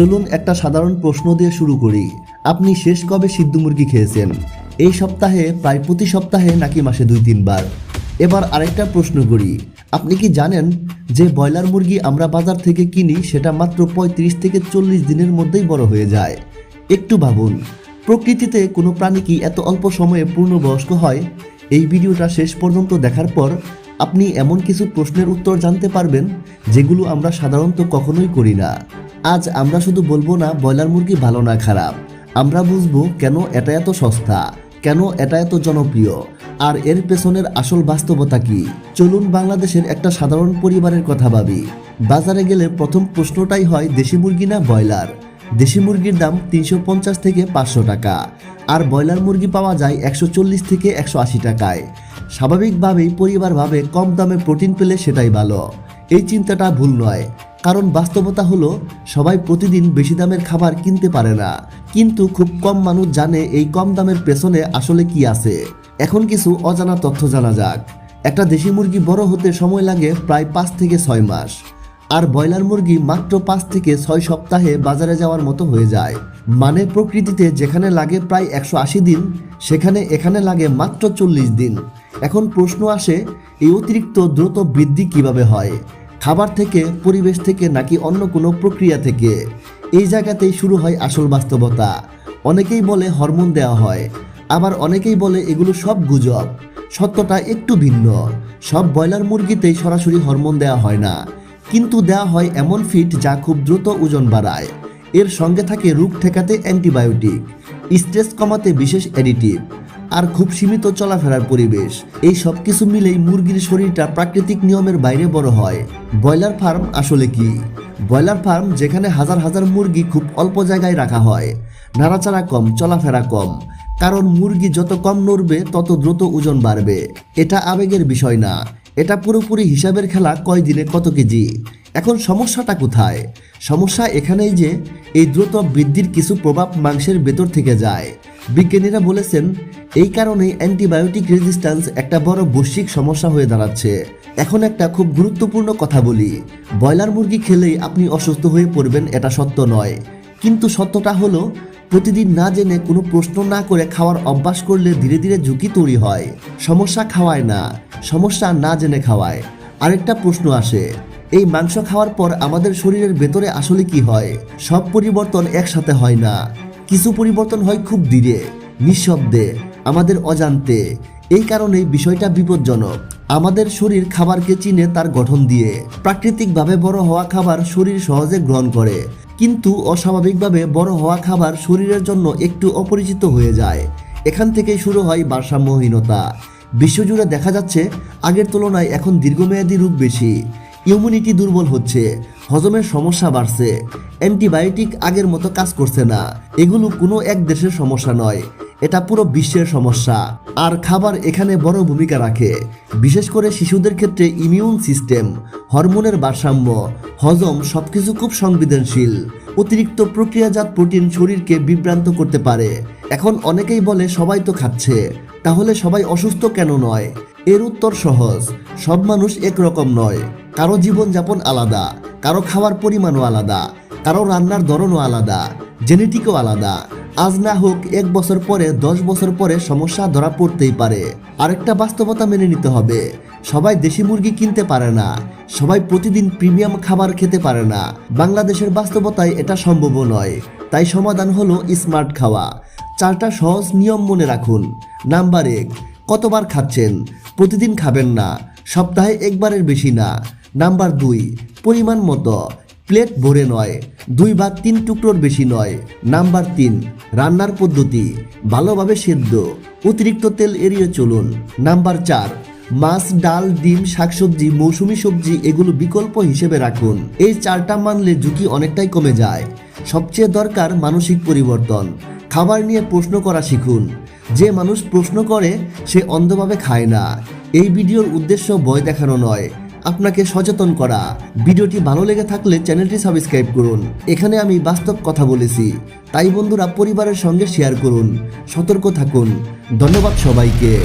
চলুন একটা সাধারণ প্রশ্ন দিয়ে শুরু করি। আপনি শেষ কবে সিদ্ধ মুরগি খেয়েছেন? এই সপ্তাহে, প্রায় প্রতি সপ্তাহে নাকি মাসে দুই, তিনবার? এবার আরেকটা প্রশ্ন করি। আপনি কি জানেন যে ব্রয়লার মুরগি আমরা বাজার থেকে কিনি সেটা মাত্র পঁয়ত্রিশ থেকে চল্লিশ দিনের মধ্যেই বড় হয়ে যায়। একটু ভাবুন, প্রকৃতিতে কোনো প্রাণী কি এত অল্প সময়ে পূর্ণবয়স্ক হয়? এই ভিডিওটা শেষ পর্যন্ত দেখার পর আপনি এমন কিছু প্রশ্নের উত্তর জানতে পারবেন যেগুলো আমরা সাধারণত কখনোই করি না। আজ আমরা শুধু বলব না, ব্রয়লার মুরগি ভালো না খারাপ। আমরা বুঝব কেন এটা এত সস্তা, কেন এটা এত জনপ্রিয়, আর এর পেছনের আসল বাস্তবতা কি? চলুন বাংলাদেশের একটা সাধারণ পরিবারের কথা ভাবি। বাজারে গেলে প্রথম প্রশ্নটাই হয়, দেশি মুরগি না ব্রয়লার? দেশি মুরগির দাম তিনশো পঞ্চাশ থেকে পাঁচশো টাকা, আর ব্রয়লার মুরগি পাওয়া যায় একশো চল্লিশ থেকে একশো আশি টাকায়। স্বাভাবিকভাবেই পরিবার ভাবে কম দামে প্রোটিন পেলে সেটাই ভালো। এই চিন্তাটা ভুল নয়। কারণ বাস্তবতা হলো, সবাই প্রতিদিন বেশি দামের খাবার কিনতে পারে না। কিন্তু খুব কম মানুষ জানে এই কম দামের পেছনে আসলে কি আছে। এখন কিছু অজানা তথ্য জানা যাক। একটা দেশি মুরগি বড় হতে সময় লাগে প্রায় পাঁচ থেকে ছয় মাস। আর ব্রয়লার মুরগি মাত্র পাঁচ থেকে ছয় সপ্তাহে বাজারে যাওয়ার মতো হয়ে যায়। মানে প্রকৃতিতে যেখানে লাগে প্রায় একশো আশি দিন, সেখানে এখানে লাগে মাত্র চল্লিশ দিন। এখন প্রশ্ন আসে, এই অতিরিক্ত দ্রুত বৃদ্ধি কীভাবে হয়? খাবার থেকে, পরিবেশ থেকে নাকি অন্য কোনো প্রক্রিয়া থেকে? এই জায়গাতেই শুরু হয় আসল বাস্তবতা। অনেকেই বলে হরমোন দেওয়া হয়, আবার অনেকেই বলে এগুলো সব গুজব। সত্যটা একটু ভিন্ন। সব ব্রয়লার মুরগিতেই সরাসরি হরমোন দেওয়া হয় না। কিন্তু দেওয়া হয় এমন ফিট যা খুব দ্রুত ওজন বাড়ায়। এর সঙ্গে থাকে রোগ ঠেকাতে অ্যান্টিবায়োটিক। স্ট্রেস কমাতে বিশেষ অ্যাডিটিভ। আর খুব সীমিত চলাফেরার পরিবেশ। এই সব কিছু মিলেই মুরগির শরীরটা প্রাকৃতিক নিয়মের বাইরে বড় হয়। ব্রয়লার ফার্ম আসলে কি? ব্রয়লার ফার্ম যেখানে হাজার হাজার মুরগি খুব অল্প জায়গায় রাখা হয়। নাড়াচাড়া কম, চলাফেরা কম। কারণ মুরগি যত কম নড়বে, তত দ্রুত ওজন বাড়বে। এটা আবেগের বিষয় না। এটা পুরোপুরি হিসাবের খেলা কয় দিনে কত কেজি? এখন সমস্যাটা কোথায়? সমস্যা এখানেই যে, এই দ্রুত বৃদ্ধির কিছু প্রভাব মাংসের ভেতর থেকে যায়। বিজ্ঞানীরা বলেছেন, এই কারণেই অ্যান্টিবায়োটিক রেজিস্ট্যান্স একটা বড় বৈশ্বিক সমস্যা হয়ে দাঁড়াচ্ছে। এখন একটা খুব গুরুত্বপূর্ণ কথা বলি, ব্রয়লার মুরগি খেলেই আপনি অসুস্থ হয়ে পড়বেন এটা সত্য নয়। কিন্তু সত্যটা হলো, প্রতিদিন না জেনে কোনো প্রশ্ন না করে খাওয়ার অভ্যাস করলে ধীরে ধীরে ঝুঁকি তৈরি হয়। সমস্যা খাওয়ায় না, সমস্যা না জেনে খাওয়ায়। আরেকটা প্রশ্ন আসে, এই মাংস খাওয়ার পর আমাদের শরীরের ভেতরে আসলে কি হয়? সব পরিবর্তন একসাথে হয় না। কিছু পরিবর্তন হয় খুব ধীরে, নিঃশব্দে, আমাদের অজান্তে। এই কারণেই বিষয়টা বিপজ্জনক। আমাদের শরীর খাবারকে চিনে তার গঠন দিয়ে। প্রাকৃতিকভাবে বড় হওয়া খাবার শরীর সহজে গ্রহণ করে। কিন্তু অস্বাভাবিকভাবে বড় হওয়া খাবার শরীরের জন্য একটু অপরিচিত হয়ে যায়। এখান থেকেই শুরু হয় ভারসাম্যহীনতা। বিশ্বজুড়ে দেখা যাচ্ছে, আগের তুলনায় এখন দীর্ঘমেয়াদী রূপ বেশি। ইমিউনিটি দুর্বল হচ্ছে, হজমের সমস্যা বাড়ছে, অ্যান্টিবায়োটিক আগের মতো কাজ করছে না। এগুলো কোনো এক দেশের সমস্যা নয়, এটা পুরো বিশ্বের সমস্যা। আর খাবার এখানে বড় ভূমিকা রাখে, বিশেষ করে শিশুদের ক্ষেত্রে ইমিউন সিস্টেম, হরমোনের ভারসাম্য, হজম সবকিছু খুব সংবেদনশীল। অতিরিক্ত প্রক্রিয়াজাত প্রোটিন শরীরকে বিভ্রান্ত করতে পারে। এখন অনেকেই বলে সবাই তো খাচ্ছে, তাহলে সবাই অসুস্থ কেন নয়? এর উত্তর সহজ। সব মানুষ একরকম নয়। কারও জীবনযাপন আলাদা, কারও খাওয়ার পরিমাণও আলাদা, কারও রান্নার ধরনও আলাদা, জেনেটিকও আলাদা। আজ না হোক এক বছর পরে, দশ বছর পরে সমস্যা ধরা পড়তেই পারে। আরেকটা বাস্তবতা মেনে নিতে হবে। সবাই দেশি মুরগি কিনতে পারে না। সবাই প্রতিদিন প্রিমিয়াম খাবার খেতে পারে না। বাংলাদেশের বাস্তবতায় এটা সম্ভব নয়। তাই সমাধান হলো স্মার্ট খাওয়া। চারটা সহজ নিয়ম মনে রাখুন। নাম্বার এক, কতবার খাচ্ছেন? প্রতিদিন খাবেন না, সপ্তাহে একবারের বেশি না। নাম্বার দুই, পরিমাণ মতো। প্লেট ভরে নয়, দুই বা তিন টুকরোর বেশি নয়। নাম্বার তিন, রান্নার পদ্ধতি, ভালোভাবে সেদ্ধ, অতিরিক্ত তেল এড়িয়ে চলুন। নাম্বার চার, মাছ, ডাল, ডিম, শাকসবজি, মৌসুমি সবজি এগুলো বিকল্প হিসেবে রাখুন। এই চারটা মানলে ঝুঁকি অনেকটাই কমে যায়। সবচেয়ে দরকার মানসিক পরিবর্তন। খাবার নিয়ে প্রশ্ন করা শিখুন। যে মানুষ প্রশ্ন করে, সে অন্ধভাবে খায় না। এই ভিডিওর উদ্দেশ্য ভয় দেখানো নয়। আপনাকে সচেতন করা। ভিডিওটি ভালো লেগে থাকলে চ্যানেলটি সাবস্ক্রাইব করুন। এখানে আমি বাস্তব কথা বলেছি। তাই বন্ধুরা, পরিবারের সঙ্গে শেয়ার করুন। সতর্ক থাকুন। ধন্যবাদ সবাইকে।